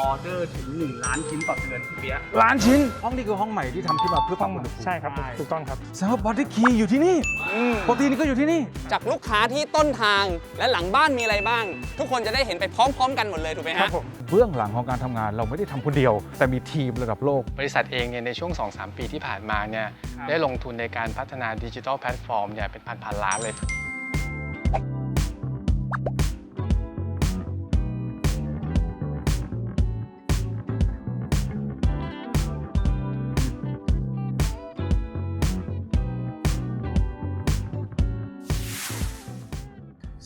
ออเดอร์ถึง 1 ล้านชิ้นต่อเดือนพี่เปียะล้านชิ้น ห้องนี้คือห้องใหม่ที่ทำขึ้นมาเพื่อปรับอุณหภูมิใช่ครับใช่ ถูกต้องครับ แสดงว่าบอดี้คีอยู่ที่นี่อืมโปรตีนก็อยู่ที่นี่ จากลูกค้าที่ต้นทางและหลังบ้านมีอะไรบ้าง ทุกคนจะได้เห็นไปพร้อม ๆ กันหมดเลยถูกไหมครัฮะบผม เบื้องหลังของการทำงานเราไม่ได้ทำคนเดียว แต่มีทีมระดับโลก บริษัทเองเนี่ยในช่วง 2-3 ปีที่ผ่านมาเนี่ยได้ลงทุนในการพัฒนาดิจิทัลแพลตฟอร์มเนี่ยเป็นพันๆล้านเลย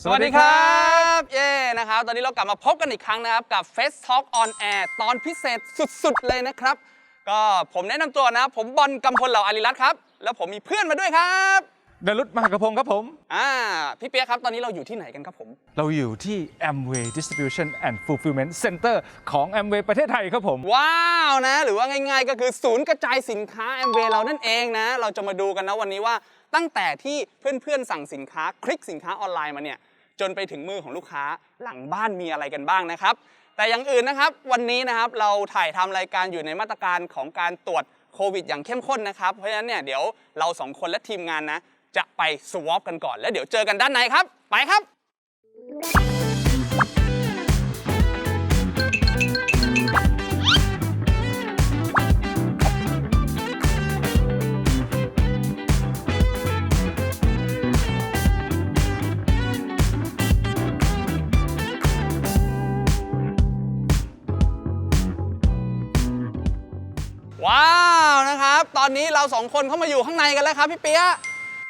สวัสดีครับ เย้นะครับ ตอนนี้เรากลับมาพบกันอีกครั้งนะครับ กับ Face Talk on Air ตอนพิเศษสุดๆ เลยนะครับ ก็ผมแนะนำตัวนะ ผมบอลกำพลเหล่าอาริรัตน์ครับ แล้วผมมีเพื่อนมาด้วยครับดารุตมหากพงศ์ครับผม อ่าพี่เปียกครับ ตอนนี้เราอยู่ที่ไหนกันครับผม เราอยู่ที่ Amway Distribution and Fulfillment Center ของ Amway ประเทศไทยครับผม ว้าวนะ หรือว่าง่ายๆ ก็คือศูนย์กระจายสินค้าแอมเวย์เรานั่นเองนะ เราจะมาดูกันนะวันนี้ว่าตั้งแต่ที่เพื่อนๆสั่งสินค้าคลิกสินค้าออนไลน์มาเนี่ย จนไปถึงมือของลูกค้าหลังบ้านมีอะไรกันบ้างนะครับ แต่อย่างอื่นนะครับ วันนี้นะครับเราถ่ายทำรายการอยู่ในมาตรการของการตรวจโควิดอย่างเข้มข้นนะครับเพราะฉะนั้นเนี่ยเดี๋ยวเราสองคนและทีมงานนะจะไปสวอปกันก่อน แล้วเดี๋ยวเจอกันด้านในครับ ไปครับ ตอนนี้เราสองคนเข้ามาอยู่ข้างในกันแล้วครับพี่เปียะ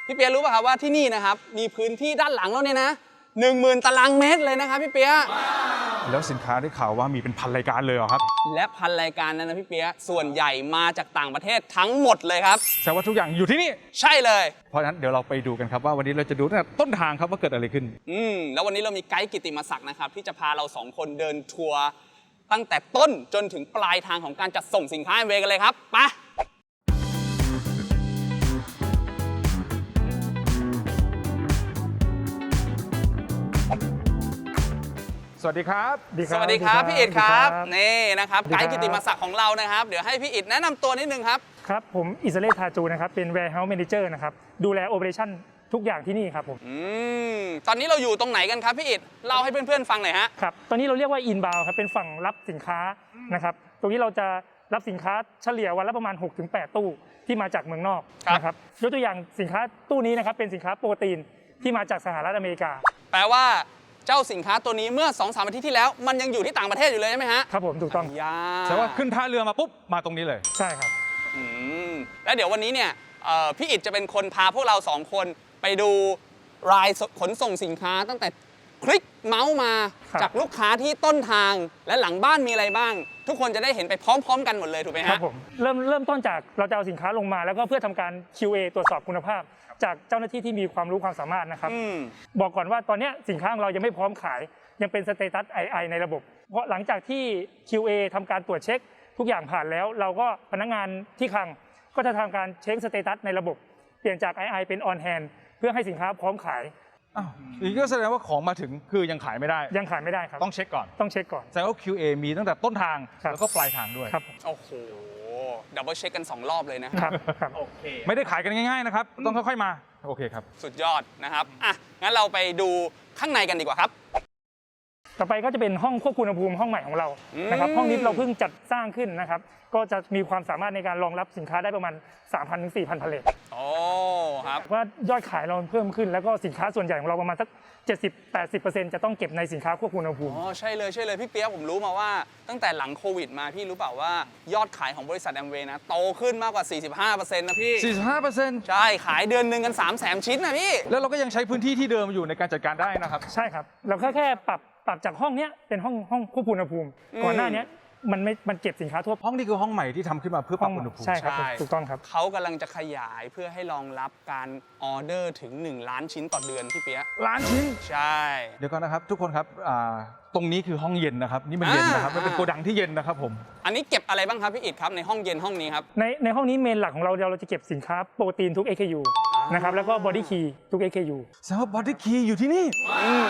พี่เปียะรู้ป่ะครับว่าที่นี่นะครับมีพื้นที่ด้านหลังเราเนี่ยนะหนึ่งหมื่นตารางเมตรเลยนะครับพี่เปียะแล้วสินค้าได้ข่าวว่ามีเป็นพันรายการเลยเหรอครับ และพันรายการนั้นนะพี่เปียะส่วนใหญ่มาจากต่างประเทศทั้งหมดเลยครับ แสดงว่าทุกอย่างอยู่ที่นี่ ใช่เลย เพราะฉะนั้นเดี๋ยวเราไปดูกันครับว่าวันนี้เราจะดูตั้งแต่ต้นทางครับว่าเกิดอะไรขึ้น อืมแล้ววันนี้เรามีไกด์กิตติมศักดิ์นะครับ ที่จะพาเราสองคนเดินทัวร์ตั้งแต่ต้นจนถึงปลายทางของการจัดส่งสินค้าเวกันเลยครับไป สวัสดีครับ สวัสดีครับพี่อิดครับสวัสดีนี่นะครับสวัสดีไกครับด์กิตติมศักดิ์ของเรานะครับ เดี๋ยวให้พี่อิดแนะนำตัวนิดนึงครับครับผมอิสราเอลทาจูนะครับเป็น warehouse manager นะครับดูแล operation ทุกอย่างที่นี่ครับผมอืมตอนนี้เราอยู่ตรงไหนกันครับพี่อิดเล่าให้เพื่อนๆฟังหน่อยฮะครับตอนนี้เราเรียกว่า inbound ครับเป็นฝั่งรับสินค้านะครับตรงนี้เราจะรับสินค้าเฉลี่ยวันละประมาณ 6-8 ตู้ที่มาจากเมืองนอกครับนะครับยกตัวอย่างสินค้าตู้นี้นะครับเป็นสินค้าโปรตีนที่มาจากสหรัฐอเมริกา แปลว่า เจ้าสินค้าตัวนี้เมื่อ2อสามอาทิตย์ที่แล้ว มันยังอยู่ที่ต่างประเทศอยู่เลยใช่ไหมฮะครับผมถูกต้องยาแสดงว่าขึ้นท่าเรือมาปุ๊บมาตรงนี้เลย ใช่ครับอืมแล้วเดี๋ยววันนี้เนี่ยเอ่อพี่อิดจะเป็นคนพาพวกเราสองคนไปดูรายขนส่งสินค้าตั้งแต่คลิก เมาส์มาครับ จากลูกค้าที่ต้นทางและหลังบ้านมีอะไรบ้าง ทุกคนจะได้เห็นไปพร้อม ๆ กันหมดเลยถูกไหมครัฮะ บผมเริ่มเริ่มต้นจากเราจะเอาสินค้าลงมา แล้วก็เพื่อทำการ QA ตรวจสอบคุณภาพ จากเจ้าหน้าที่ที่มีความรู้ความสามารถนะครับ อืม บอกก่อนว่าตอนเนี้ยสินค้าของเรายังไม่พร้อมขาย ยังเป็นสเตตัส II ในระบบ เพราะหลังจากที่ QA ทำการตรวจเช็ค ทุกอย่างผ่านแล้ว เราก็พนักงานที่คลังก็จะทำการเช็คสเตตัสในระบบ เปลี่ยนจาก II เป็น on hand เพื่อให้สินค้าพร้อมขาย อ้าวอย่างนี้ก็แสดงว่าของมาถึงคือยังขายไม่ได้ ยังขายไม่ได้ครับ ต้องเช็คก่อน ต้องเช็คก่อน แสดงว่า QA มีตั้งแต่ต้นทางครับ แล้วก็ปลายทางด้วย ครับโอ้โหดับเบิลเช็คกัน 2 รอบเลยนะครับครับ โอเคไม่ได้ขายกันง่ายๆนะครับ ต้องค่อยๆมา โอเคครับ สุดยอดนะครับอะงั้นเราไปดูข้างในกันดีกว่าครับ ต่อไปก็จะเป็นห้องควบคุมอุณหภูมิห้องใหม่ของเรานะครับอืมห้องนี้เราเพิ่งจัดสร้างขึ้นนะครับ ก็จะมีความสามารถในการรองรับสินค้าได้ประมาณ 3,000ถึง4,000พาเลทโอ้ครับว่ายอดขายเราเพิ่มขึ้น แล้วก็สินค้าส่วนใหญ่ของเราประมาณสัก 70-80%จะต้องเก็บในสินค้าควบคุมอุณหภูมิอ๋อใช่เลยใช่เลยพี่เปียกผมรู้มาว่า ตั้งแต่หลังโควิดมาพี่รู้เปล่าว่ายอดขายของบริษัทแอมเวย์นะโตขึ้นมากกว่า 45%นะพี่ 45%ใช่ขายเดือนหนึ่งกัน3 0 0แสนชิ้นนะพี่แล้วเราก็ยังใช้พื้นที่ที่เดิมอยู่ในการจัดการได้นะครับใช่ครับเราแค่แค่ปรับ ปรับจากห้องเนี้ยเป็นห้องห้องควบคุมอุณหภูมิอืมก่อนหน้าเนี้ยมันไม่มันเก็บสินค้าทั่วห้องนี้คือห้องใหม่ที่ทำขึ้นมาเพื่อปรับอุณหภูมิ ใช่ครับใช่ถูกต้องครับ เขากำลังจะขยายเพื่อให้รองรับการออเดอร์ถึง 1 ล้านชิ้นต่อเดือนพี่เปียกล้านชิ้น ใช่ เดี๋ยวก่อนนะครับ ทุกคนครับอ่าตรงนี้คือห้องเย็นนะครับ นี่มันเย็นนะครับ อ่ามั มันเป็นโกดังที่เย็นนะครับผม อันนี้เก็บอะไรบ้างครับพี่อิดครับในห้องเย็นห้องนี้ครับ ในในห้องนี้เมนหลักของเราเดี๋ยวเราจะเก็บสินค้าโปรตีนทุก AKU อ่ นะครับแล้วก็บอดี้คีทุก SKU แสดงว่าบอดี้คีอยู่ที่นี่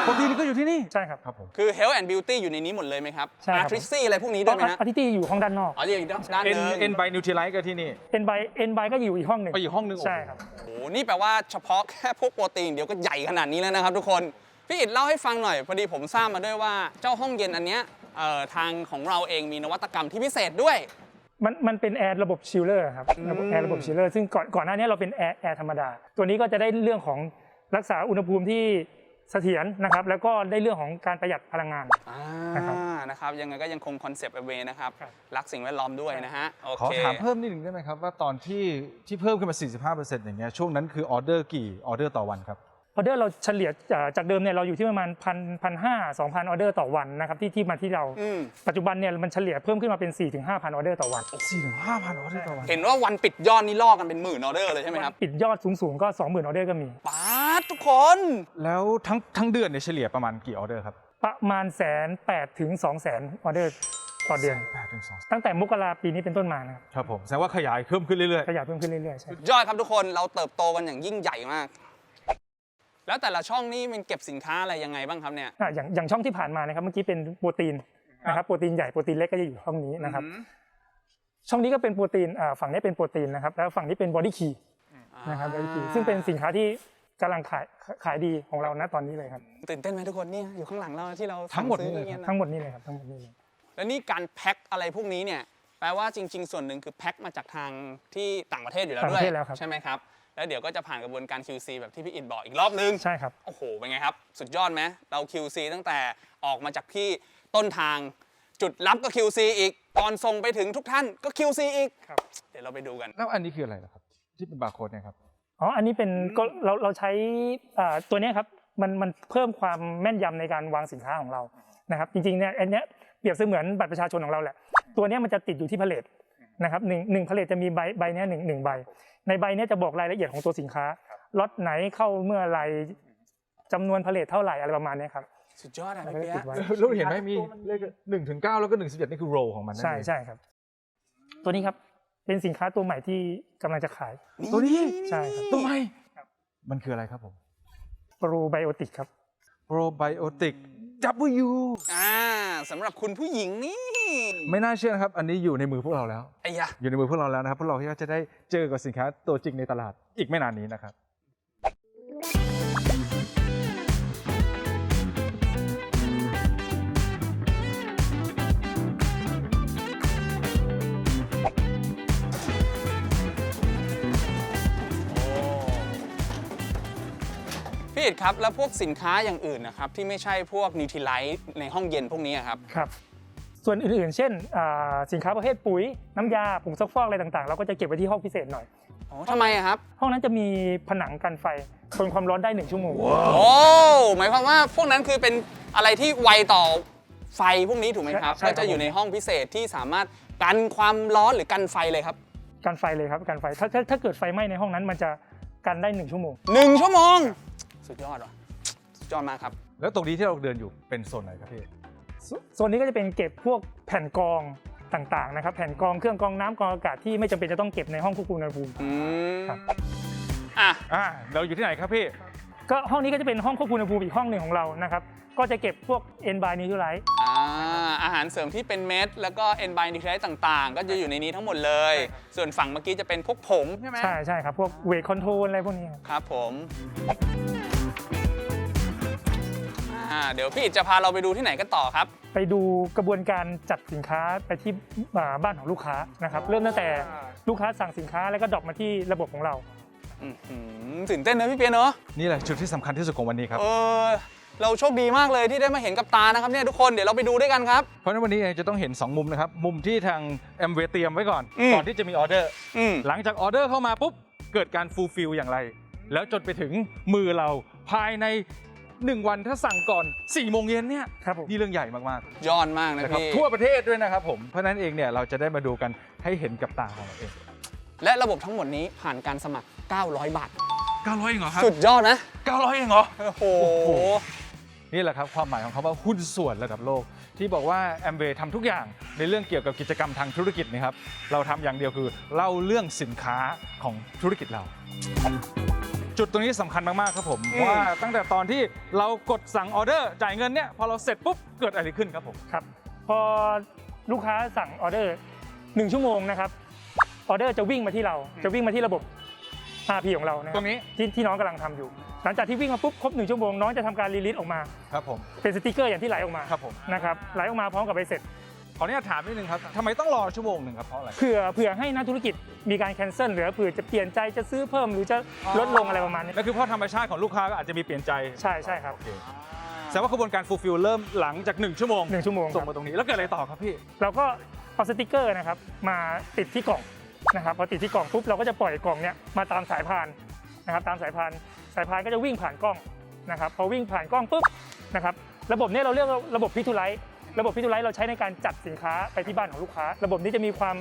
โปรตีนก็อยู่ที่นี่ ใช่ครับ ครับผม คือ health and beauty อยู่ในนี้หมดเลยไหมครับใช่ครับ artistry อะไรพวกนี้ด้วยไหมฮะอาร์ติตี้อยู่ห้องด้านนอกอ๋ออยู่ด้านหเอ็นนึงเอ็นไบนิวทริไลท์ก็ที่นี่ เอ็นไบเอ็นไบก็อยู่อีกห้องหนึ่งไปอีกห้องหนึ่ง ใช่ครับ โอ้โหนี่แปลว่าเฉพาะแค่พวกโปรตีนเดี๋ยวก็ใหญ่ขนาดนี้แล้วนะครับทุกคน พี่อิดเล่าให้ฟังหน่อย พอดีผมทราบมาด้วยว่าเจ้าห้องเย็นอันเนี้ยเอ่อทางของเราเองมีนวัตกรรมที่พิเศษด้วย มันมันเป็นแอร์ระบบชิลเลอร์ครับระบบแอร์ระบบชิลเลอร์ซึ่งก่อนก่อนหน้านี้เราเป็นแอร์แอร์ธรรมดา ตัวนี้ก็จะได้เรื่องของรักษาอุณหภูมิที่เสถียรนะครับ แล้วก็ได้เรื่องของการประหยัดพลังงาน อ่านะครับนะครับ ยังไงก็ยังคงคอนเซปต์เวนะครับ ครับ รักสิ่งแวดล้อมด้วยนะฮะ โอขอเค ถามเพิ่มนิดหนึ่งได้ไหมครับ ว่าตอนที่ที่เพิ่มขึ้นมา 45%อย่างเงี้ยช่วงนั้นคือออเดอร์กี่ออเดอร์ต่อวันครับ ออเดอร์เราเฉลี่ยเอ่อจากเดิมเนี่ยเราอยู่ที่ประมาณพันพันห้าสองพันออเดอร์ต่อวันนะครับที่ที่มาที่เราอืมปัจจุบันเนี่ยมันเฉลี่ยเพิ่มขึ้นมาเป็น4 5 0 0 0ออเดอร์ต่อวัน4ถึง5,000ออเดอร์ต่อวันเห็นว่าวันปิดยอดนี่ล่อกันเป็นหมื่นออเดอร์เลยใช่ไหมครับปิดยอดสูงๆก็20,000ออเดอร์ก็มีป๊าดทุกคนแล้วทั้งทั้งเดือนเนี่ยเฉลี่ยประมาณกี่ออเดอร์ครับประมาณแสนแปดถึงสองแสนออเดอร์ต่อเดือน8ถึง2ตั้งแต่มกราปีนี้เป็นต้นมานะครับครับผมแสดงว่าขยายเพิ่มขึ้นเรื่อยขยายเพิ่มขึ้นเรื่อยๆใช่ยอดครับทุกคนเราเติบโตกันอย่างยิ่งใหญ่มาก แล้วแต่ละช่องนี่มันเก็บสินค้าอะไรยังไงบ้างครับเนี่ย อะอย่างอย่างช่องที่ผ่านมานะครับเมื่อกี้เป็นโปรตีนนะครับโปรตีนใหญ่โปรตีนเล็กก็จะอยู่ห้องนี้นะครับ ช่องนี้ก็เป็นโปรตีนอ่าฝั่งนี้เป็นโปรตีนนะครับแล้วฝั่งนี้เป็นบอดี้คีนะครับบอดี้คีซึ่งเป็นสินค้าที่กำลังขายขายดีของเราณตอนนี้เลยครับ ตื่นเต้นไหมทุกคนเนี่ยอยู่ข้างหลังเราที่เราทั้งหมดสั่นี่ซื้อเลยอย่างครับเงี้ยนะทั้งหมดนี้เลยครับทั้งหมดนี้เลย แล้วนี่การแพ็คอะไรพวกนี้เนี่ยแปลว่าจริง ๆ ส่วนหนึ่งคือแพ็คมาจากทางที่ต่างประเทศอยู่แล้วต่างด้ปวยระเทศแล้วครับ ใช่ไหมครับ แล้วเดี๋ยวก็จะผ่านกระบวนการ QC แบบที่พี่อินบอกอีกรอบนึง ใช่ครับ โอ้โห เป็นไงครับ สุดยอดไหมเรา QC ตั้งแต่ออกมาจากที่ต้นทาง จุดรับก็ QC อีกก่อนส่งไปถึงทุกท่านก็ QC อีก ครับ เดี๋ยวเราไปดูกัน แล้วอันนี้คืออะไรล่ะครับ ที่เป็นบาร์โค้ดเนี่ยครับ อ๋อ อันนี้เป็นก็เราเราใช้อ่าตัวเนี้ยครับมันมันเพิ่มความแม่นยำในการวางสินค้าของเรานะครับจริงๆเนี่ยอันเนี้ยเปรียบเสมือนบัตรประชาชนของเราแหละ ตัวเนี้ยมันจะติดอยู่ที่พาเลท นะครับหนึ่งหนึ่งพาเลทจะมีใบใบเนี้ยหนึ่งหนึ่งใบ ในใบเนี้ยจะบอกรายละเอียดของตัวสินค้าล็อตไหนเข้าเมื่อไหรจำนวนพาเลทเท่าไหร่อะไรประมาณเนี้ยครับสุดยอดอะแล้วพี่ก็เปียติดไว้เราเห็นไหมมีเลขหนึ่งถึงเก้าแล้วก็หนึ่งสิบเจ็ดนี่คือโรของมันนั่นใช่เองใช่ครับ ตัวนี้ครับเป็นสินค้าตัวใหม่ที่กำลังจะขาย ตัวนี้ใช่ครับ ตัวใหม่มันคืออะไรครับผมโปรไบโอติกครับ probiotic W อ่าสำหรับคุณผู้หญิงนี่ ไม่น่าเชื่อนะครับ อันนี้อยู่ในมือพวกเราแล้ว ไอ้ยะ อยู่ในมือพวกเราแล้วนะครับ พวกเราก็จะได้เจอกับสินค้าตัวจริงในตลาดอีกไม่นานนี้นะครับ พี่อิดครับ แล้วพวกสินค้าอย่างอื่นนะครับ ที่ไม่ใช่พวกนิวท i ไลท์ในห้องเย็นพวกนี้อะครับ ครับ ส่วนอื่นๆ เช่นอ่าสินค้าประเภทปุ๋ย น้ำยาผงซักฟอกอะไรต่างๆ เราก็จะเก็บไว้ที่ห้องพิเศษหน่อยอ๋อทำไมอะครับ ห้องนั้นจะมีผนังกันไฟทนความร้อนได้หนึ่งชั่วโมงโอ้หมายความว่าพวกนั้นคือเป็นอะไรที่ไวต่อไฟพวกนี้ถูกไหมครับใช่ครับก็จะอยู่ในห้องพิเศษที่สามารถกันความร้อนหรือกันไฟเลยครับ กันไฟเลยครับกันไฟถ้าถ้าถ้าเกิดไฟไหม้ในห้องนั้นมันจะกันได้หนึ่งชั่วโมงหนึ่งชั่วโมง สุดยอดว่ะสุดยอดมากครับ แล้วตรงนี้ที่เราเดินอยู่เป็นโซนไหนครับพี่ โซโซนนี้ก็จะเป็นเก็บพวกแผ่นกรองต่างๆนะครับ แผ่นกรองเครื่องกรองน้ำกรองอากาศที่ไม่จำเป็นจะต้องเก็บในห้องควบคุมอุณหภูมิอืมครับอะอ่าเราอยู่ที่ไหนครับพี่ก็ห้องนี้ก็จะเป็นห้องควบคุมอุณหภูมิอีกห้องหนึ่งของเรานะครับ ก็จะเก็บพวกเอนไบนิวไลท์อ่าอาหารเสริมที่เป็นเม็ดแล้วก็เอนไบนิคลต่างๆ ก็จะอยู่ในนี้ทั้งหมดเลย ส่วนฝั่งเมื่อกี้จะเป็นพวกผงใช่ไหมใช่ใช่ครับ พวกเวทคอนโทรลอะไรพวกนี้ครับครับผม อ่าเดี๋ยวพี่อิฐจะพาเราไปดูที่ไหนกันต่อครับ ไปดูกระบวนการจัดสินค้าไปที่อ่าบ้านของลูกค้านะครับ เริ่มตั้งแต่ลูกค้าสั่งสินค้าแล้วก็ดรอปมาที่ระบบของเรา อื้อหือตื่นเต้นนะพี่เปียเนาะนี่แหละจุดที่สำคัญที่สุดของวันนี้ครับ เออเราโชคดีมากเลยที่ได้มาเห็นกับตานะครับเนี่ยทุกคนเดี๋ยวเราไปดูด้วยกันครับ เพราะฉะนั้นวันนี้เองจะต้องเห็น 2 มุมนะครับ มุมที่ทางแอมเวเตรียมไว้ก่อน อืม ก่อนที่จะมีออเดอร์ อืม หลังจากออเดอร์เข้ามาปุ๊บ เกิดการฟูลฟิลอย่างไร แล้วจนไปถึงมือเราภายใน 1 วันถ้าสั่งก่อน4โมงเย็นเนี่ยครับผมนี่เรื่องใหญ่มากยอดมากๆนะนะครับพี่ ทั่วประเทศด้วยนะครับผมเพราะฉะนั้นเองเนี่ยเราจะได้มาดูกันให้เห็นกับตาของเราเองและระบบทั้งหมดนี้ผ่านการสมัคร 900 บาท 900เองเหรอครับสุดยอดนะ 900เองเหรอ โอ้โหโอ้โหนี่แหละครับความหมายของคำว่าหุ้นส่วนระดับโลก ที่บอกว่าแอมเวย์ทำทุกอย่างในเรื่องเกี่ยวกับกิจกรรมทางธุรกิจนะครับเราทำอย่างเดียวคือเล่าเรื่องสินค้าของธุรกิจเรา จุดตรงนี้สำคัญมากๆครับผมอืม ว่าตั้งแต่ตอนที่เรากดสั่งออเดอร์จ่ายเงินเนี่ยพอเราเสร็จปุ๊บเกิดอะไรขึ้นครับผมครับพอลูกค้าสั่งออเดอร์1ชั่วโมงนะครับออเดอร์จะวิ่งมาที่เราจะวิ่งมาที่ระบบ RP ของเรานะคตบรงนี้ที่ที่น้องกำลังทำอยู่ หลังจากที่วิ่งมาปุ๊บครบ1ชั่วโมงน้องจะทำการรีลิสออกมา ครับผมเป็นสติกเกอร์อย่างที่ไหลออกมาครับผม นะครับไหลออกมาพร้อมกับใบเสร็จ ขออนุญาตถามนิดนึงครับทำไมต้องรอชั่วโมงหนึ่งครับเพราะอะไร เผื่อเผื่อให้นักธุรกิจมีการแคนเซิลหรือเผื่อจะเปลี่ยนใจจะซื้อเพิ่มหรือจะลดลงอะไรประมาณนี้แล้วคือเพราะธรรมชาติของลูกค้าก็อาจจะมีเปลี่ยนใจใช่ใช่ครับโอเคแสดงว่ากระบวนการฟูลฟิลเริ่มหลังจาก 1 ชั่วโมงหนึ่งชั่วโมงคส่งรับมาตรงนี้แล้วเกิดอะไรต่อครับพี่เราก็เอาสติกเกอร์นะครับมาติดที่กล่องนะครับพอติดที่กล่องปุ๊บเราก็จะปล่อยกล่องเนี้ยมาตามสายพานนะครับตามสายพานสายพานก็จะวิ่งผ่านกล้องนะครับพอวิ่งผ่านกล้องปุ๊บนะครับระบบเนี้ยเราเรียกว่าระบบพิทูไลท์ ระบบพิทูไลท์เราใช้ในการจัดสินค้าไปที่บ้านของลูกค้า ระบบนี้จะมีความ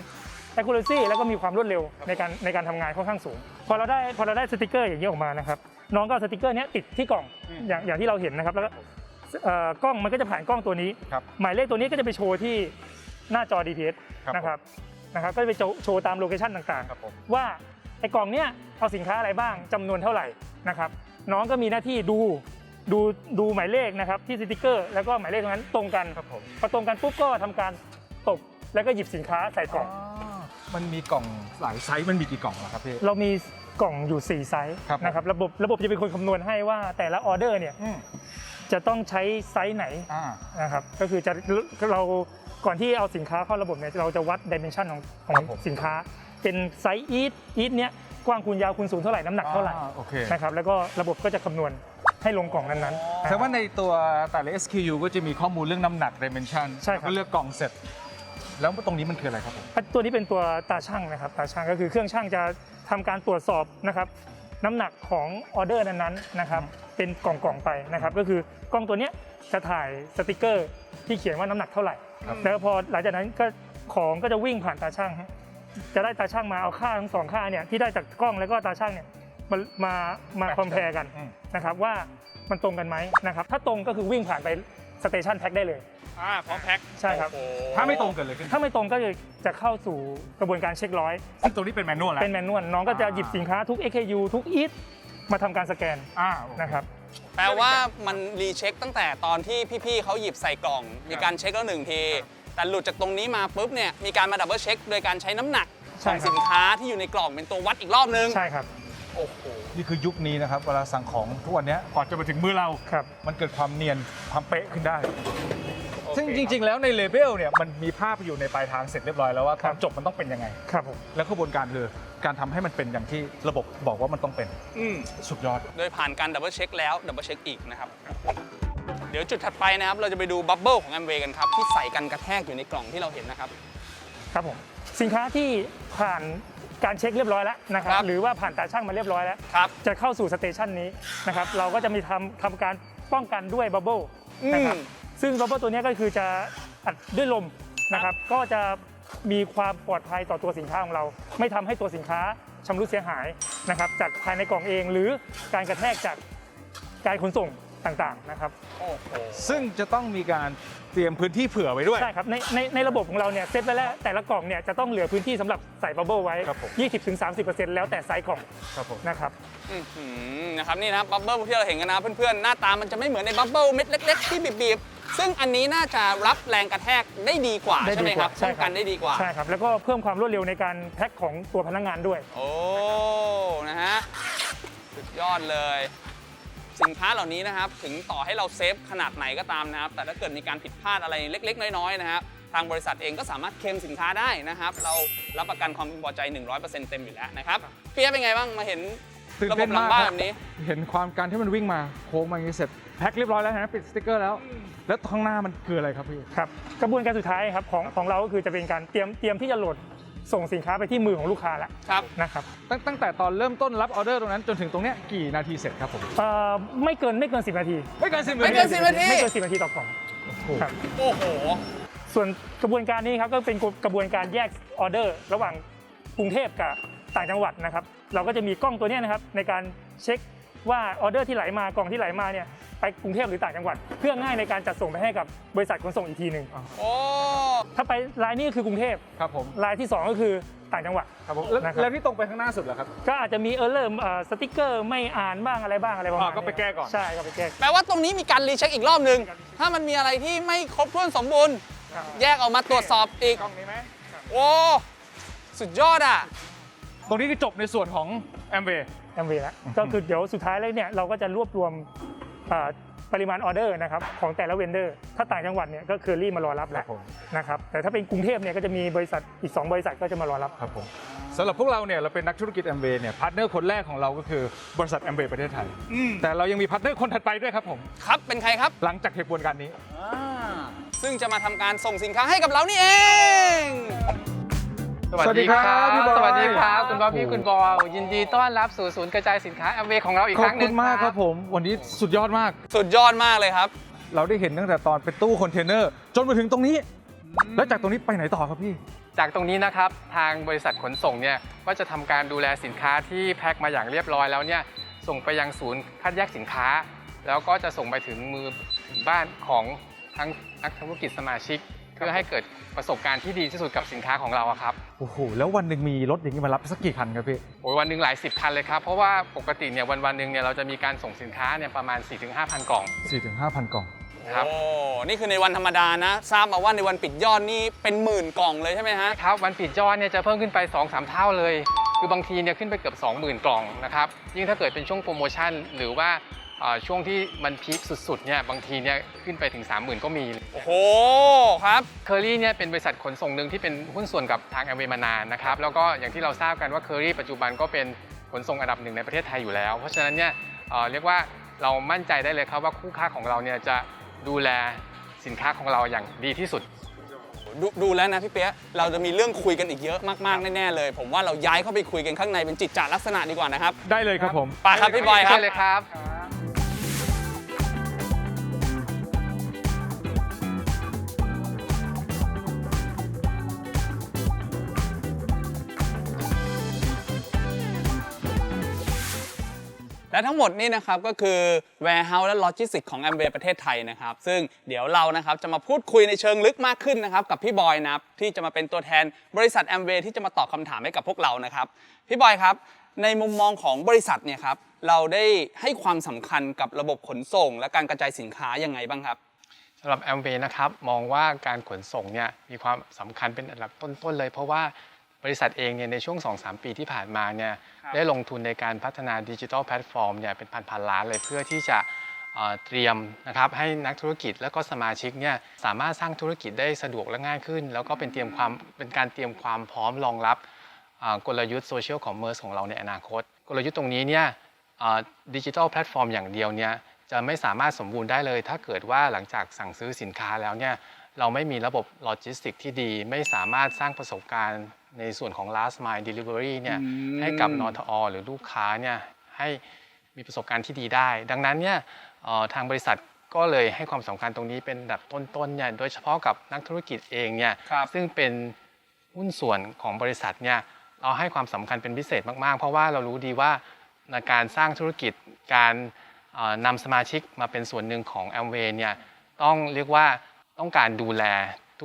accuracy แล้วก็มีความรวดเร็วในการในการทำงานค่อนข้างสูง พอเราได้พอเราได้สติกเกอร์อย่างนี้ออกมานะครับน้องก็เอาสติกเกอร์เนี้ยติดที่กล่องอย่างอย่างที่เราเห็นนะครับแล้วก็เอ่อกล้องมันก็จะผ่านกล้องตัวนี้ ครับหมายเลขตัวนี้ก็จะไปโชว์ที่หน้าจอ DPS ครับนะครับนะครับก็จะไปโชว์โชว์ตามโลเคชันต่างครับผม ๆ ว่าไอ้กล่องเนี้ยเอาสินค้าอะไรบ้างจำนวนเท่าไหร่นะครับน้องก็มีหน้าที่ดู ดูดูหมายเลขนะครับที่สติกเกอร์ แล้วก็หมายเลขตรงนั้นตรงกันครับผมพอตรงกันปุ๊บก็ทำการตบแล้วก็หยิบสินค้าใส่กล่อง มันมีกล่องหลายไซส์มันมีกี่กล่องเหรอครับพี่ เรามีกล่องอยู่ 4 ไซส์ครับผม นะครับระบบระบบจะเป็นคนคำนวณให้ว่าแต่ละออเดอร์เนี่ยอืมจะต้องใช้ไซส์ไหนอ่า นะครับก็คือจะเราก่อนที่เอาสินค้าเข้าระบบเนี่ยเราจะวัดดิเมนชันของของครับผม สินค้า เป็นไซส์อีทอีทเนี้ยกว้างคูณยาวคูณสูงเท่าไหร่น้ำหนักเท่าไหร่อ่โอเค นะครับแล้วก็ระบบก็จะคำนวณ ให้ลงกล่องนั้นๆแสดงว่าในตัวแต่ละ SKU ก็จะมีข้อมูลเรื่องน้ำหนัก dimension ใช่ครับ แล้วก็เลือกกล่องเสร็จ แล้วตรงนี้มันคืออะไรครับผม ตัวนี้เป็นตัวตาช่างนะครับตาช่างก็คือเครื่องช่างจะทำการตรวจสอบนะครับน้ำหนักของออเดอร์นั้นๆนะครับเป็นกล่องๆไปนะครับก็คือกล้องตัวเนี้ยจะถ่ายสติกเกอร์ที่เขียนว่าน้ำหนักเท่าไหร่ ครับ แล้วพอหลังจากนั้นก็ของก็จะวิ่งผ่านตาช่างฮะจะได้ตาช่างมาเอาค่าทั้งสองค่าเนี่ยที่ได้จากกล้องแล้วก็ตาช่างเนี่ย มามามาคอมเพลกันอืม นะครับว่ามันตรงกันไหมนะครับถ้าตรงก็คือวิ่งผ่านไปสเตชันแพ็คได้เลย อ่าพร้อมแพ็คใช่ครับถ้าไม่ตรงเกิดเลยขึ้นถ้าไม่ตรงก็จะเข้าสู่กระบวนการเช็คร้อย ซึ่งตรงนี้เป็นแมนนวลแล้ว เป็นแมนนวลน้องก็จะหยิบสินค้าทุก AKU ทุกอีทมาทำการสแกนอ่านะครับ แปลว่ามันรีเช็คตั้งแต่ตอนที่พี่ๆเขาหยิบใส่กล่อง มีการเช็คแล้วหนึ่งที แต่หลุดจากตรงนี้มาปุ๊บเนี่ยมีการมาดับเบิลเช็คโดยการใช้น้ำหนักขใช่องครับ สินค้าที่อยู่ในกล่องเป็นตัววัดอีกรอบนึง ใช่ครับ โอ้โหนี่คือยุคนี้นะครับเวลาสั่งของทุกวันเนี้ยก่อนจะมาถึงมือเรา ครับมันเกิดความเนียนความเป๊ะขึ้นได้ ซึ่งจริง ๆ แล้วในเลเบลเนี่ยมันมีภาพอยู่ในปลายทางเสร็จเรียบร้อยแล้วว่าตอนจบมันต้องเป็นยังไง ครับผมแล้วกระบวนการคือการทำให้มันเป็นอย่างที่ระบบบอกว่ามันต้องเป็นอืม สุดยอด โดยผ่านการดับเบิลเช็คแล้วดับเบิลเช็คอีกนะครับ เดี๋ยวจุดถัดไปนะครับ เราจะไปดูบับเบิลของแอมเวกันครับ ที่ใส่กันกระแทกอยู่ในกล่องที่เราเห็นนะครับ ครับผมสินค้าที่ผ่าน การเช็คเรียบร้อยแล้วนะครับครับหรือว่าผ่านตาช่างมาเรียบร้อยแล้ว ครับจะเข้าสู่สเตชันนี้นะครับเราก็จะมีทำทำการป้องกันด้วยบับเบิลนะครับอืม ซึ่งบับเบิลตัวเนี้ยก็คือจะอัดด้วยลมนะครับก็จะมีความปลอดภัยต่อตัวสินค้าของเรา ไม่ทำให้ตัวสินค้าชำรุดเสียหายนะครับจากภายในกล่องเองหรือการกระแทกจากการขนส่ง ต่างๆนะครับโอ้โหซึ่งจะต้องมีการเตรียมพื้นที่เผื่อไว้ด้วย ใช่ครับในในในระบบของเราเนี่ยเซตไว้แล้วแต่ละกล่องเนี่ยจะต้องเหลือพื้นที่สำหรับใส่บับเบิลไว้ ครับผม 20-30%แล้วแต่ไซส์กล่องครับผม นะครับ อื้อหือนะครับนี่นะครับบับเบิลที่เราเห็นกันนะเพื่อนๆ หน้าตามันจะไม่เหมือนในบับเบิลเม็ดเล็ก ๆ ที่บีบๆ ซึ่งอันนี้น่าจะรับแรงกระแทกได้ดีกว่าได้ใช่ดีไหมกคว่ารับใช่ป้องครับกันได้ดีกว่า ใช่ครับ แล้วก็เพิ่มความรวดเร็วในการแพ็คของตัวพนักงานด้วย โอ้ นะฮะ สุดยอดเลย สินค้าเหล่านี้นะครับ ถึงต่อให้เราเซฟขนาดไหนก็ตามนะครับ แต่ถ้าเกิดมีการผิดพลาดอะไรเล็ก ๆ น้อยๆนะครับทางบริษัทเองก็สามารถเคลมสินค้าได้นะครับ เรารับประกันความพึงพอใจ 100%เต็มอยู่แล้วนะครับเปียกเป็นไงบ้างมาเห็นตื่นระบเต้บนหลัมางกบ้านคแบรับ บนี้ เห็นความการที่มันวิ่งมาโค้งมาอย่างนี้เสร็จแพ็คเรียบร้อยแล้วนะปิดสติ๊กเกอร์แล้ว แล้วข้างหน้ามันคืออะไรครับพี่ ครับกระบวนการสุดท้ายครับของของเราก็คือจะเป็นการเตรียมเตรียมที่จะโหลด ส่งสินค้าไปที่มือของลูกค้าแล้วครับ นะครับตั้งตั้งแต่ตอนเริ่มต้นรับออเดอร์ตรงนั้นจนถึงตรงเนี้ยกี่นาทีเสร็จครับผม เอ่อไม่เกินไม่เกิน 10 นาที ไม่เกินสิบไม่เกิน 10นาที ไม่เกิน 10 นาทีต่อกล่อง ครับ โอ้โห ส่วนกระบวนการนี้ครับก็เป็นกระบวนการแยกออเดอร์ ระหว่างกรุงเทพกับต่างจังหวัดนะครับ เราก็จะมีกล้องตัวเนี้ยนะครับในการเช็คว่าออเดอร์ที่ไหลมากล่องที่ไหลมาเนี่ย ไปกรุงเทพหรือต่างจังหวัด เพื่อง่ายในการจัดส่งไปให้กับบริษัทขนส่งอีกทีหนึ่งโอ้ถ้าไปรายนี้ก็คือกรุงเทพครับผมรายที่สองก็คือต่างจังหวัดครับผมแล้วนะครับแล้วที่ตรงไปข้างหน้าสุดเหรอครับ ก็อาจจะมีเออร์เลอร์สติ๊กเกอร์ไม่อ่านบ้างอะไรบ้างอะไรประมาณอ่านี้ก็ไปแก้ก่อนใช่ก็ไปแก้แปลว่าตรงนี้มีการรีเช็คอีกรอบหนึ่งถ้ามันมีอะไรที่ไม่ครบถ้วนสมบูรณ์ แยกออกมาตรวจสอบอีกกล้องนี้ไหมโอ้สุดยอดอะตรงนี้คือจบในส่วนของแอมเวย์แอมเวย์แล้วก็คือเดี๋ยวสุดท้ายแล้วเนี่ยเราก็จะรวบรวมอ่า ปริมาณออเดอร์นะครับของแต่ละเวนเดอร์ ถ้าต่างจังหวัดเนี่ยก็เคอรี่มารอรับแล้วนะครับแต่ถ้าเป็นกรุงเทพเนี่ยก็จะมีบริษัทอีก 2 บริษัทก็จะมารอรับครับผมสำหรับพวกเราเนี่ยเราเป็นนักธุรกิจแอมเวย์เนี่ยพาร์ทเนอร์คนแรกของเราก็คือบริษัทแอมเวย์ประเทศไทย แต่เรายังมีพาร์ทเนอร์คนถัดไปด้วยครับผม ครับเป็นใครครับ หลังจากเหตุกระบวนการนี้ ซึ่งจะมาทำการส่งสินค้าให้กับเรานี่เอง สวัสดีครับพี่บอย สวัสดีครับ คุณบอบบี้คุณบอลยินดีต้อนรับสู่ศูนย์กระจายสินค้าแอมเวย์ของเราอีกขคอบรั้งหคุนึ่ณงมากครับผม วันนี้สุดยอดมาก สุดยอดมากเลยครับ เราได้เห็นตั้งแต่ตอนเป็นตู้คอนเทนเนอร์ จนมาถึงตรงนี้ แล้วจากตรงนี้ไปไหนต่อครับพี่ จากตรงนี้นะครับ ทางบริษัทขนส่งเนี่ยก็จะทำการดูแลสินค้าที่แพ็คมาอย่างเรียบร้อยแล้วเนี่ยส่งไปยังศูนย์คัดแยกสินค้า แล้วก็จะส่งไปถึงมือถึงบ้านของทั้งนักธุรกิจสมาชิก เพื่อให้เกิดประสบการณ์ที่ดีที่สุดกับสินค้าของเราอะครับโอ้โหแล้ววันหนึ่งมีรถอย่างนี้มารับสักกี่คันครับพี่โอ้ยวันหนึ่งหลายสิบคันเลยครับเพราะว่าปกติเนี่ยวันวันๆหนึ่งเนี่ยเราจะมีการส่งสินค้าเนี่ยประมาณ 4-5,000 กล่อง 4-5,000 กล่องนะครับ โอ้ นี่คือในวันธรรมดานะ ทราบมาว่าในวันปิดยอดนี่เป็นหมื่นกล่องเลยใช่ไหมฮะ ครับวันปิดยอดเนี่ยจะเพิ่มขึ้นไป 2-3 เท่าเลย คือบางทีเนี่ยขึ้นไปเกือบ 20,000 กล่องนะครับยิ่งถ้าเกิดเป็นช่วงโปรโมชั่นหรือว่าเอ่อ ช่วงที่มันพีคสุดๆเนี่ยบางทีเนี่ยขึ้นไปถึง 30,000 ก็มี โอ้โห ครับเคอรี่เนี่ยเป็นบริษัทขนส่งหนึ่งที่เป็นหุ้นส่วนกับทางแอมเวย์มานานนะครับ แล้วก็อย่างที่เราทราบกันว่าเคอรี่ปัจจุบันก็เป็นขนส่งอันดับหนึ่งในประเทศไทยอยู่แล้ว เพราะฉะนั้นเนี่ยเอ่อเรียกว่าเรามั่นใจได้เลยครับว่าคู่ค้าของเราเนี่ยจะดูแลสินค้าของเราอย่างดีที่สุดดูดูแล้วนะพี่เปี๊ยะเราจะมีเรื่องคุยกันอีกเยอะมากๆแน่ๆเลย ผมว่าเราย้ายเข้าไปคุยกันข้างในเป็นจิตจาลักษณะดีกว่านะครับ ได้เลยครับผมไปครับพี่บอยครับเชิญเลยครับ และทั้งหมดนี่นะครับก็คือ warehouse และ logistics ของ Amway ประเทศไทยนะครับ ซึ่งเดี๋ยวเรานะครับจะมาพูดคุยในเชิงลึกมากขึ้นนะครับกับพี่บอยนะครับที่จะมาเป็นตัวแทนบริษัท Amway ที่จะมาตอบคำถามให้กับพวกเรานะครับ พี่บอยครับ ในมุมมองของบริษัทเนี่ยครับเราได้ให้ความสำคัญกับระบบขนส่ง และการกระจายสินค้ายังไงบ้างครับ สำหรับ a m w a y นะครับมองว่าการขนส่งเนี่ยมีความสำคัญเป็นอันดับต้นๆเลย เพราะว่า บริษัทเองเนี่ยในช่วง 2-3 ปีที่ผ่านมาเนี่ยครับได้ลงทุนในการพัฒนาดิจิทัลแพลตฟอร์มเนี่ยเป็นพันๆล้านเลยเพื่อที่จะเอ่อเตรียมนะครับให้นักธุรกิจและก็สมาชิกเนี่ยสามารถสร้างธุรกิจได้สะดวกและง่ายขึ้น แล้วก็เป็นเตรียมความเป็นการเตรียมความพร้อมรองรับอ่ากลยุทธ์โซเชียลคอมเมอร์สของเราในอนาคต กลยุทธ์ตรงนี้เนี่ยดิจิทัลแพลตฟอร์มอย่างเดียวเนี่ยจะไม่สามารถสมบูรณ์ได้เลย ถ้าเกิดว่าหลังจากสั่งซื้อสินค้าแล้วเนี่ยเราไม่มีระบบโลจิสติกที่ดี ไม่สามารถสร้างประสบการณ์ ในส่วนของ last mile delivery เนี่ยอืมให้กับนทอหรือลูกค้าเนี่ยให้มีประสบการณ์ที่ดีได้ ดังนั้นเนี่ยเอ่อทางบริษัทก็เลยให้ความสำคัญตรงนี้เป็นอันดับต้นๆเนี่ยโดยเฉพาะกับนักธุรกิจเองเนี่ยครับซึ่งเป็นหุ้นส่วนของบริษัทเนี่ยเราให้ความสำคัญเป็นพิเศษมากๆ เพราะว่าเรารู้ดีว่าในการสร้างธุรกิจการเอ่อนำสมาชิกมาเป็นส่วนหนึ่งของ a m w a y เนี่ยต้องเรียกว่าต้องการดูแล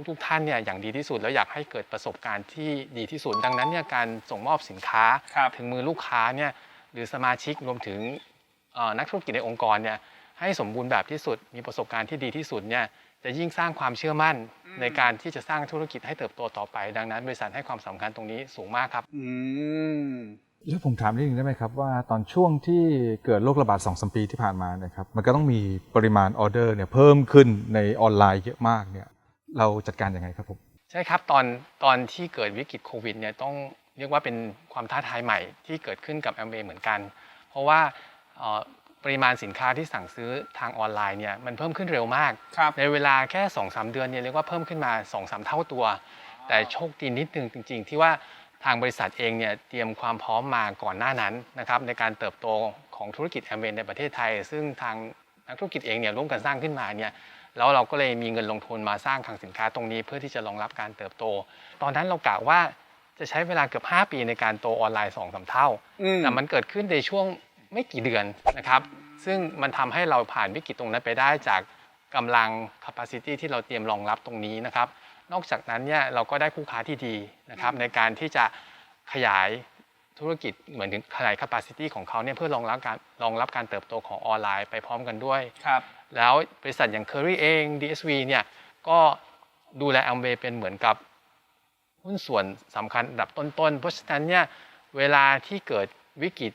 ทุก ๆ ท่านเนี่ยอย่างดีที่สุดแล้วอยากให้เกิดประสบการณ์ที่ดีที่สุด ดังนั้นเนี่ยการส่งมอบสินค้าครับถึงมือลูกค้าเนี่ยหรือสมาชิกรวมถึงเอ่อนักธุรกิจในองค์กรเนี่ยให้สมบูรณ์แบบที่สุด มีประสบการณ์ที่ดีที่สุดเนี่ยจะยิ่งสร้างความเชื่อมั่นในการที่จะสร้างธุรกิจให้เติบโตต่อไป ดังนั้นบริษัทให้ความสำคัญตรงนี้สูงมากครับ อืม แล้วผมถามนิดนึงได้ไหมครับว่าตอนช่วงที่เกิดโรคระบาด2อสปีที่ผ่านมาเนะครับมันก็ต้องมีปริมาณออเดอร์เนี่ยเพิ่มขึ้นในออนไลน์เยอะมากเนี่ย เราจัดการยังไงครับผมใช่ครับตอนตอนที่เกิดวิกฤตโควิดเนี่ยต้องเรียกว่าเป็นความท้าทายใหม่ที่เกิดขึ้นกับ a m w a y เหมือนกัน เพราะว่าเอ่อปริมาณสินค้าที่สั่งซื้อทางออนไลน์เนี่ยมันเพิ่มขึ้นเร็วมากครับในเวลาแค่ 2-3 เดือนเนี่ยเรียกว่าเพิ่มขึ้นมา 2-3 เท่าตัว แต่โชคดีนิดนึงจริง ๆ ที่ว่าทางบริษัทเองเนี่ยเตรียมความพร้อมมาก่อนหน้านั้นนะครับในการเติบโตของธุรกิจแอมเวในประเทศไทย ซึ่งทางนักธุรกิจเองเนี่ยร่วมกันสร้างขึ้นมาเนี่ย แล้วเราก็เลยมีเงินลงทุนมาสร้างคลังสินค้าตรงนี้ เพื่อที่จะรองรับการเติบโต ตอนนั้นเรากะว่าจะใช้เวลาเกือบ 5 ปีในการโตออนไลน์2อสเท่าอืมแต่มันเกิดขึ้นในช่วงไม่กี่เดือนนะครับ ซึ่งมันทำให้เราผ่านวิกฤตตรงนั้นไปได้จากกำลัง capacity ที่เราเตรียมรองรับตรงนี้นะครับ นอกจากนั้นเนี่ยเราก็ได้คู่ค้าที่ดีนะครับในการที่จะขยาย ธุรกิจเหมือนถึงขยาย capacity ของเขาเนี่ยเพื่อรองรับการรองรับการเติบโตของออนไลน์ไปพร้อมกันด้วยครับแล้วบริษัทอย่าง Curry เอง DSV เนี่ยก็ดูแล Amway เป็นเหมือนกับหุ้นส่วนสำคัญอันดับต้นๆ เพราะฉะนั้นเนี่ยเวลาที่เกิดวิกฤต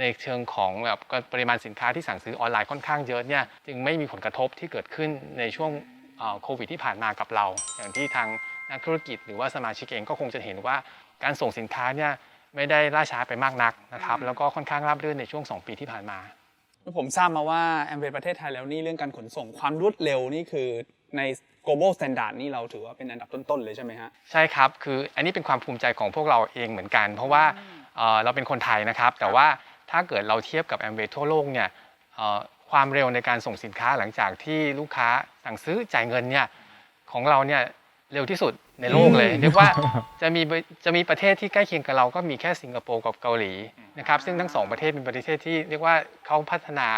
ในเชิงของแบบปริมาณสินค้าที่สั่งซื้อออนไลน์ค่อนข้างเยอะเนี่ยจึงไม่มีผลกระทบที่เกิดขึ้นในช่วงเอ่อโควิดที่ผ่านมากับเรา อย่างที่ทางนักธุรกิจหรือว่าสมาชิกเองก็คงจะเห็นว่าการส่งสินค้าเนี่ย ไม่ได้ล่าช้าไปมากนักนะครับแล้วก็ค่อนข้างราบรื่นในช่วง 2 ปีที่ผ่านมา ผมทราบมาว่าแอมเวย์ประเทศไทยแล้วนี่เรื่องการขนส่งความรวดเร็วนี่คือใน global standard นี่เราถือว่าเป็นอันดับต้นๆเลยใช่ไหมฮะใช่ครับ คืออันนี้เป็นความภูมิใจของพวกเราเองเหมือนกัน เพราะว่าเอ่อเราเป็นคนไทยนะครับ แต่ว่าถ้าเกิดเราเทียบกับแอมเวย์ทั่วโลกเนี่ยเอ่อความเร็วในการส่งสินค้าหลังจากที่ลูกค้าสั่งซื้อจ่ายเงินเนี่ยของเราเนี่ย เร็วที่สุดในโลกเลยเรียกว่าจะมีจะมีประเทศที่ใกล้เคียงกับเราก็มีแค่สิงคโปร์กับเกาหลีนะครับซึ่งทั้งสองประเทศเป็นประเทศที่เรียกว่าเขาพัฒนา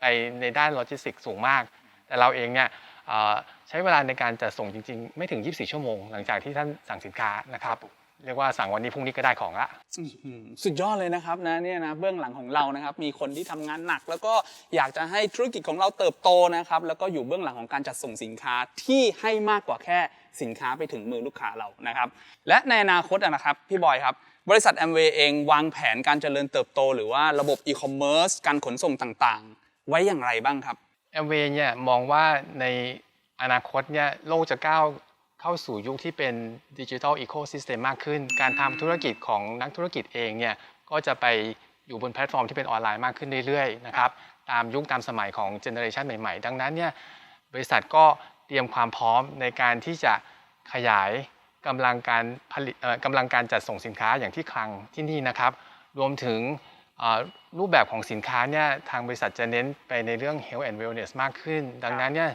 ไปในด้านโลจิสติกส์สูงมาก แต่เราเองเนี่ยเอ่อใช้เวลาในการจัดส่งจริง ๆ ไม่ถึง 24 ชั่วโมง หลังจากที่ท่านสั่งสินค้านะครับเรียกว่าสั่งวันนี้พรุ่งนี้ก็ได้ของละอื้อหือสุดยอดเลยนะครับนะเนี่ยนะเบื้องหลังของเรานะครับมีคนที่ทำงานหนัก แล้วก็อยากจะให้ธุรกิจของเราเติบโตนะครับแล้วก็อยู่เบื้องหลังของการจัดส่งสินค้าที่ให้มากกว่าแค่ สินค้าไปถึงมือลูกค้าเรานะครับ และในอนาคตอะนะครับพี่บอยครับ บริษัทแอมเวย์เองวางแผนการเจริญเติบโต หรือว่าระบบอีคอมเมิร์ซการขนส่งต่างๆ ไว้อย่างไรบ้างครับแอมเวย์เนี่ยมองว่าในอนาคตเนี่ยโลกจะก้าวเข้าสู่ยุคที่เป็นดิจิทัลอีโคซิสเต็มมากขึ้น การทำธุรกิจของนักธุรกิจเองเนี่ยก็จะไปอยู่บนแพลตฟอร์มที่เป็นออนไลน์มากขึ้นเรื่อยๆนะครับตามยุคตามสมัยของเจเนอเรชันใหม่ๆ ดังนั้นเนี่ยบริษัทก็ เตรียมความพร้อมในการที่จะขยายกำลังการผลิตกำลังการจัดส่งสินค้าอย่างที่คลังที่นี่นะครับ รวมถึงรูปแบบของสินค้าเนี่ยทางบริษัทจะเน้นไปในเรื่อง health and wellness มากขึ้น ดังนั้นเนี่ย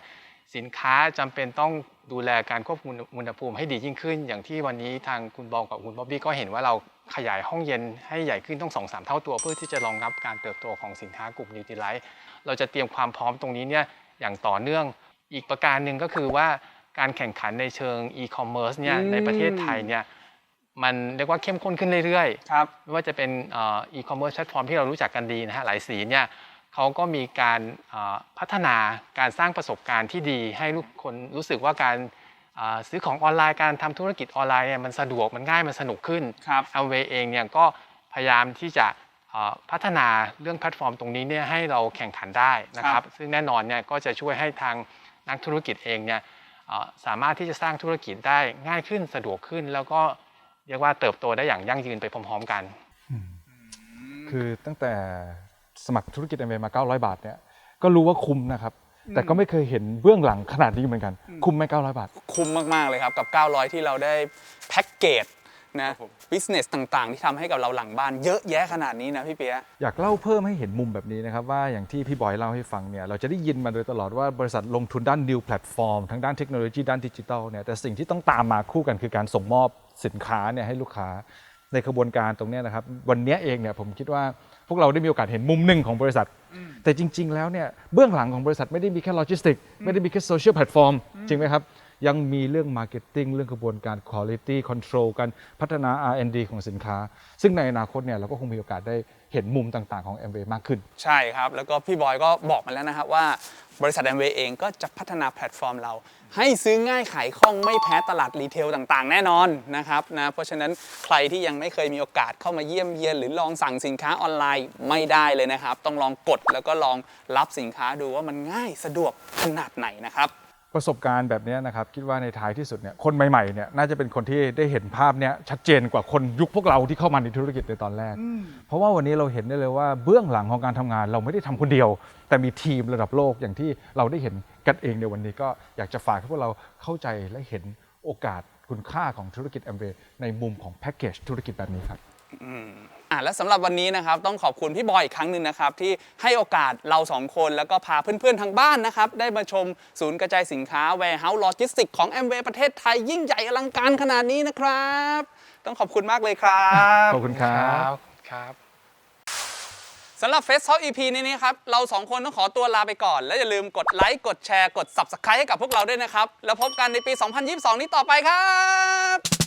สินค้าจำเป็นต้องดูแลการควบคุมอุณหภูมิให้ดียิ่งขึ้น อย่างที่วันนี้ทางคุณบอลกับคุณบ๊อบบี้ก็เห็นว่าเราขยายห้องเย็นให้ใหญ่ขึ้นต้องสองสามเท่าตัว เพื่อที่จะรองรับการเติบโตของสินค้ากลุ่มนิวท i ไลท์เราจะเตรียมความพร้อมตรงนี้เนี่ยอย่างต่อเนื่อง อีกประการหนึ่งก็คือว่าการแข่งขันในเชิง e-commerce เนี่ยอืมในประเทศไทยเนี่ยมันเรียกว่าเข้มข้นขึ้นเรื่อยๆครับไม่ว่าจะเป็นเอ่อ e-commerce platform ที่เรารู้จักกันดีนะฮะหลายสีเนี่ยเขาก็มีการเอ่อพัฒนาการสร้างประสบการณ์ที่ดี ให้ลูกคนรู้สึกว่าการเอ่อซื้อของออนไลน์การทำธุรกิจออนไลน์เนี่ยมันสะดวกมันง่ายมันสนุกขึ้นครับ a m w a y เองเนี่ยก็พยายามที่จะเอ่อพัฒนาเรื่องแพลตฟอร์มตรงนี้เนี่ยให้เราแข่งขันได้นะคครัรับบซึ่งแน่นอนเนี่ยก็จะช่วยให้ทาง นักธุรกิจเองเนี่ยเอ่อสามารถที่จะสร้างธุรกิจได้ง่ายขึ้นสะดวกขึ้น แล้วก็เรียกว่าเติบโตได้อย่างยั่งยืนไปพร้อม ๆ กัน คือตั้งแต่สมัครธุรกิจ MBA มา900 บาทเนี่ยก็รู้ว่าคุ้มนะครับ แต่ก็ไม่เคยเห็นเบื้องหลังขนาดนี้เหมือนกัน คุ้มไหม900 บาท คุ้มมาก ๆ เลยครับ กับ 900 ที่เราได้แพ็กเกจ นะบิสเนสต่างๆ ที่ทำให้กับเราหลังบ้านเยอะแยะขนาดนี้นะพี่เปียะอยากเล่าเพิ่มให้เห็นมุมแบบนี้นะครับ ว่าอย่างที่พี่บอยเล่าให้ฟังเนี่ยเราจะได้ยินมาโดยตลอดว่าบริษัทลงทุนด้าน new platform ทั้งด้านเทคโนโลยีด้านดิจิทัลเนี่ยแต่สิ่งที่ต้องตามมาคู่กันคือการส่งมอบสินค้าเนี่ยให้ลูกค้าในกระบวนการตรงเนี้ยนะครับ วันเนี้ยเองเนี่ยผมคิดว่าพวกเราได้มีโอกาสเห็นมุมหนึ่งของบริษัท แต่จริง ๆ แล้วเนี่ยเบื้องหลังของบริษัทไม่ได้มีแค่โลจิสติก ไม่ได้มีแค่โซเชียลแพลตฟอร์มจริงไหมครับ ยังมีเรื่องมาร์เก็ตติ้งเรื่องกระบวนการ Quality Control การพัฒนา R&D ของสินค้า ซึ่งในอนาคตเนี่ยเราก็คงมีโอกาสได้เห็นมุมต่างๆของ m อมากขึ้น ใช่ครับ แล้วก็พี่บอยก็บอกมาแล้วนะครับว่าบริษัทแอมเวย์เองก็จะพัฒนาแพลตฟอร์มเรา ให้ซื้อง่ายขายคล่องไม่แพ้ตลาดรีเทลต่างๆ แน่นอนนะครับนะเพราะฉะนั้นใครที่ยังไม่เคยมีโอกาสเข้ามาเยี่ยมเยียน หรือลองสั่งสินค้าออนไลน์ไม่ได้เลยนะครับ ต้องลองกดแล้วก็ลองรับสินค้าดูว่ามันง่ายสะดวกขนาดไหนนะครับ ประสบการณ์แบบเนี้ยนะครับคิดว่าในท้ายที่สุดเนี่ยคนใหม่ๆเนี่ยน่าจะเป็นคนที่ได้เห็นภาพเนี้ยชัดเจนกว่าคนยุคพวกเราที่เข้ามาในธุรกิจในตอนแรก เพราะว่าวันนี้เราเห็นได้เลยว่าเบื้องหลังของการทำงานเราไม่ได้ทำคนเดียว แต่มีทีมระดับโลกอย่างที่เราได้เห็นกันเองในวันนี้ก็อยากจะฝากให้พวกเราเข้าใจและเห็นโอกาสคุณค่าของธุรกิจแอมเวย์ในมุมของแพ็กเกจธุรกิจแบบนี้ครับ อะและสำหรับวันนี้นะครับต้องขอบคุณพี่บอยอีกครั้งหนึ่งนะครับที่ให้โอกาสเราสองคนแล้วก็พาเพื่อนๆทางบ้านนะครับได้มาชมศูนย์กระจายสินค้า Warehouse Logistics ของ m w a y ประเทศไทยยิ่งใหญ่อลังการขนาดนี้นะครับ ต้องขอบคุณมากเลยครับขอบคุณครับครับสำหรับ Face Talk EP นี้นะครับ เราสองคนต้องขอตัวลาไปก่อน และอย่าลืมกดไลค์ กดแชร์ กด Subscribe ให้กับพวกเราด้วยนะครับ แล้วพบกันในปี 2022 นี้ต่อไปครับ